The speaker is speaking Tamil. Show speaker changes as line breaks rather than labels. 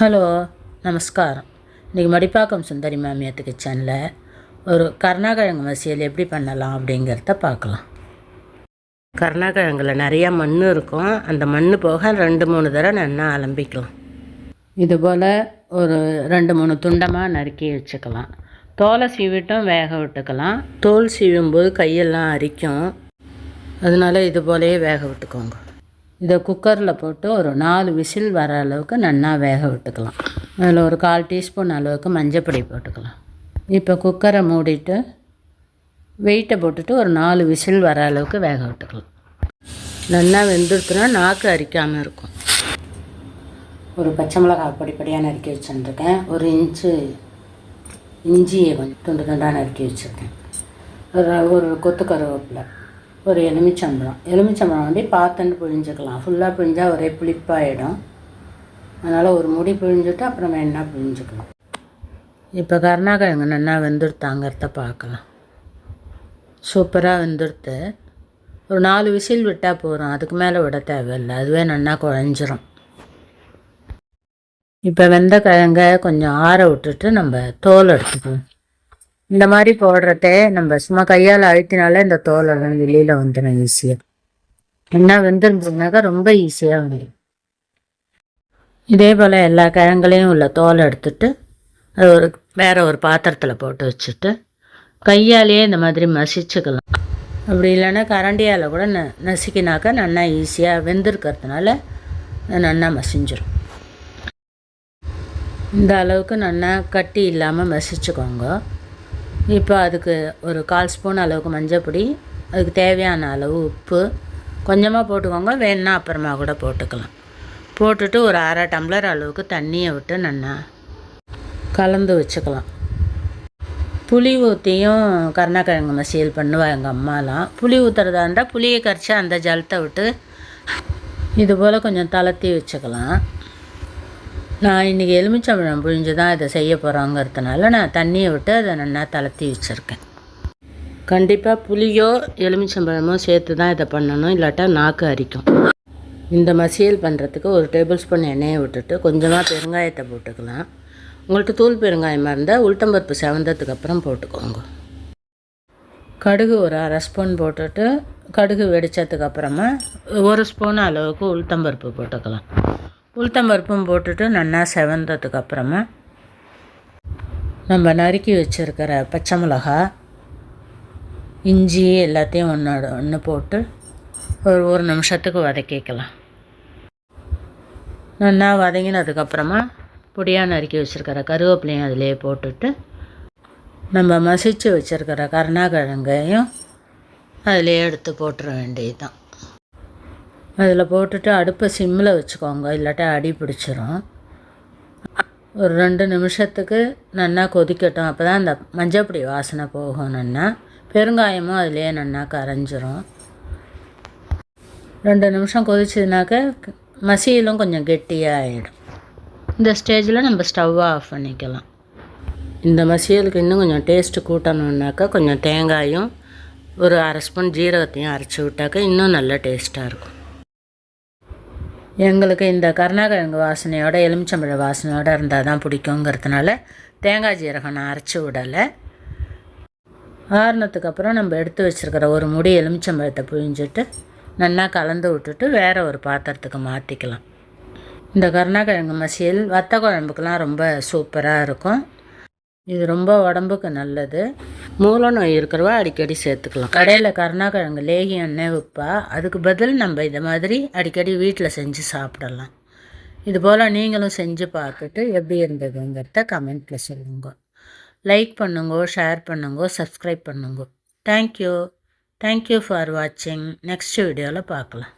ஹலோ நமஸ்காரம். இன்றைக்கி மடிப்பாக்கம் சுந்தரி மாமியாத்து கிச்சனில் ஒரு கருணாக்கிழங்கு மசியல் எப்படி பண்ணலாம் அப்படிங்கிறத பார்க்கலாம். கருணாக்கிழங்குல நிறையா மண் இருக்கும். அந்த மண் போக ரெண்டு மூணு தடவை நல்லா அலம்பிக்கலாம். இது போல் ஒரு ரெண்டு மூணு துண்டமாக நறுக்கி வச்சுக்கலாம். தோலை சீவிட்டும் வேக விட்டுக்கலாம். தோல் சீவும் போது கையெல்லாம் அரிக்கும். அதனால இது போலேயே வேக விட்டுக்கோங்க. இதை குக்கரில் போட்டு ஒரு நாலு விசில் வர அளவுக்கு நல்லா வேக விட்டுக்கலாம். அதில் ஒரு கால் டீஸ்பூன் அளவுக்கு மஞ்சப்பொடி போட்டுக்கலாம். இப்போ குக்கரை மூடிட்டு வெயிட்டை போட்டுட்டு ஒரு நாலு விசில் வர அளவுக்கு வேக விட்டுக்கலாம். நல்லா வெந்துடுத்துனா நாக்கு அரிக்காமல் இருக்கும். ஒரு பச்சை மிளகாய் பொடிப்படியாக நறுக்கி வச்சுருக்கேன் ஒரு இன்ச்சு இஞ்சியை கொஞ்சம் துண்டு துண்டாக நறுக்கி வச்சுருக்கேன். ஒரு ஒரு கொத்து கருவேப்பிலை. ஒரு எலுமிச்சம்பழம். எலுமிச்சம்பழம் வந்து பார்த்துட்டு பிழிஞ்சுக்கலாம். ஃபுல்லாக பிழிஞ்சால் ஒரே புளிப்பாயிடும். அதனால் ஒரு முடி பிழிஞ்சிட்டு அப்புறம் வேணா பிழிஞ்சுக்கலாம். இப்போ கருணாகிழங்கு நல்லா வெந்துடுத்தாங்கிறத பார்க்கலாம் சூப்பராக வெந்துடுத்து. ஒரு நாலு விசில் விட்டால் போகிறோம் அதுக்கு மேலே விட தேவையில்லை. அதுவே நல்லா குழஞ்சிரும். இப்போ வெந்த கிழங்க கொஞ்சம் ஆற விட்டுட்டு நம்ம தோல் எடுத்துக்குவோம். இந்த மாதிரி போடுறதே நம்ம சும்மா கையால் அழுத்தினாலே இந்த தோலெல்லாம் வெளியில் வந்துடும் ஈஸியாக என்ன வெந்துருந்ததுனாக்கா ரொம்ப ஈஸியாக வந்துடும் இதே போல் எல்லா கிழங்குலையும் உள்ள தோலை எடுத்துட்டு அது ஒரு வேறு ஒரு பாத்திரத்தில் போட்டு வச்சுட்டு கையாலேயே இந்த மாதிரி மசிச்சுக்கலாம். அப்படி இல்லைன்னா கரண்டியால் கூட ந நசுக்கினாக்கா நல்லா ஈஸியாக வெந்திருக்கிறதுனால நல்லா மசிஞ்சிடும் இந்த அளவுக்கு நல்லா கட்டி இல்லாமல் மசிச்சுக்கோங்க. இப்போ அதுக்கு ஒரு கால் ஸ்பூன் அளவுக்கு மஞ்சப்பொடி அதுக்கு தேவையான அளவு உப்பு. கொஞ்சமாக போட்டுக்கோங்க வேணுன்னா அப்புறமா கூட போட்டுக்கலாம். போட்டுட்டு ஒரு அரை டம்ளர் அளவுக்கு தண்ணியை விட்டு நல்லா கலந்து வச்சுக்கலாம். புளி ஊற்றியும் கருணக்கிழங்கு மசியல் பண்ணுவாள் எங்கள் அம்மாலாம். புளி ஊற்றுறதா இருந்தால் புளியை கரைச்சி அந்த ஜலத்தை விட்டு இது போல் கொஞ்சம் தளர்த்தி வச்சுக்கலாம். நான் இன்றைக்கி எலுமிச்சம்பழம் புழிஞ்சு தான் இதை செய்ய போகிறோங்கிறதுனால நான் தண்ணியை விட்டு அதை நல்லா தளர்த்தி வச்சுருக்கேன். கண்டிப்பாக புளியோ எலுமிச்சம்பழமோ சேர்த்து தான் இதை பண்ணணும் இல்லாட்டா நாக்கு அரிக்கும். இந்த மசியல் பண்ணுறதுக்கு ஒரு டேபிள் ஸ்பூன் எண்ணெயை விட்டுட்டு கொஞ்சமாக பெருங்காயத்தை போட்டுக்கலாம். உங்கள்கிட்ட தூள் பெருங்காயமாக இருந்தால் உளுத்தம்பருப்பு செவந்ததுக்கு அப்புறம் போட்டுக்கோங்க. கடுகு ஒரு அரை ஸ்பூன் போட்டுட்டு கடுகு வெடித்ததுக்கு அப்புறமா ஒரு ஸ்பூன் அளவுக்கு உளுத்தம்பருப்பு போட்டுக்கலாம். உளுத்தம்பருப்பும் போட்டுட்டு நல்லா செவந்ததுக்கப்புறமா நம்ம நறுக்கி வச்சுருக்கிற பச்சை மிளகா இஞ்சி எல்லாத்தையும் ஒன்றோட ஒன்று போட்டு ஒரு ஒரு நிமிஷத்துக்கு வதக்கிக்கலாம். நல்லா வதங்கினதுக்கப்புறமா பொடியாக நறுக்கி வச்சுருக்கிற கருவேப்பிலையும் அதிலே போட்டுட்டு நம்ம மசித்து வச்சுருக்கிற கருணாக்கிழங்கையும் அதிலே எடுத்து போட்டுற வேண்டியது தான் அதில் போட்டுட்டு அடுப்பை சிம்மில் வச்சுக்கோங்க இல்லாட்டா அடி பிடிச்சிரும். ஒரு ரெண்டு நிமிஷத்துக்கு நல்லா கொதிக்கட்டும். அப்போ தான் அந்த மஞ்சப்பொடி வாசனை போகும் நல்லா பெருங்காயமும் அதிலே நல்லா கரைஞ்சிரும். ரெண்டு நிமிஷம் கொதிச்சதுனாக்க மசியலும் கொஞ்சம் கெட்டியாக ஆகிடும் இந்த ஸ்டேஜில் நம்ம ஸ்டவ்வை ஆஃப் பண்ணிக்கலாம். இந்த மசியலுக்கு இன்னும் கொஞ்சம் டேஸ்ட்டு கூட்டணுன்னாக்கா கொஞ்சம் தேங்காயும் ஒரு அரை ஸ்பூன் ஜீரகத்தையும் அரைச்சி விட்டாக்கா இன்னும் நல்ல டேஸ்ட்டாக இருக்கும். எங்களுக்கு இந்த கருணாகிழங்கு வாசனையோட எலுமிச்சம்பழ வாசனையோடு இருந்தால் தான் பிடிக்குங்கிறதுனால தேங்காய் ஜீரகம் நான் அரைச்சி விடலை. ஆறுனதுக்கப்புறம் நம்ம எடுத்து வச்சுருக்கிற ஒரு முடி எலுமிச்சம்பழத்தை புழிஞ்சிட்டு நல்லா கலந்து விட்டுட்டு வேறு ஒரு பாத்திரத்துக்கு மாற்றிக்கலாம் இந்த கருணாக்கிழங்கு மசியல் வத்த குழம்புக்கெலாம் ரொம்ப சூப்பராக இருக்கும். இது ரொம்ப உடம்புக்கு நல்லது. மூல நோய் இருக்கிறவா அடிக்கடி சேர்த்துக்கலாம். கடையில் கருணாக்கிழங்கு லேகி எண்ணெய் விற்பா அதுக்கு பதில் நம்ம இதை மாதிரி அடிக்கடி வீட்டில் செஞ்சு சாப்பிடலாம். இது போல் நீங்களும் செஞ்சு பார்த்துட்டு எப்படி இருந்ததுங்கிறத கமெண்ட்டில் சொல்லுங்க. லைக் பண்ணுங்க ஷேர் பண்ணுங்க சப்ஸ்கிரைப் பண்ணுங்க. Thank you thank you for வாட்சிங் நெக்ஸ்ட் வீடியோவில் பார்க்கலாம்.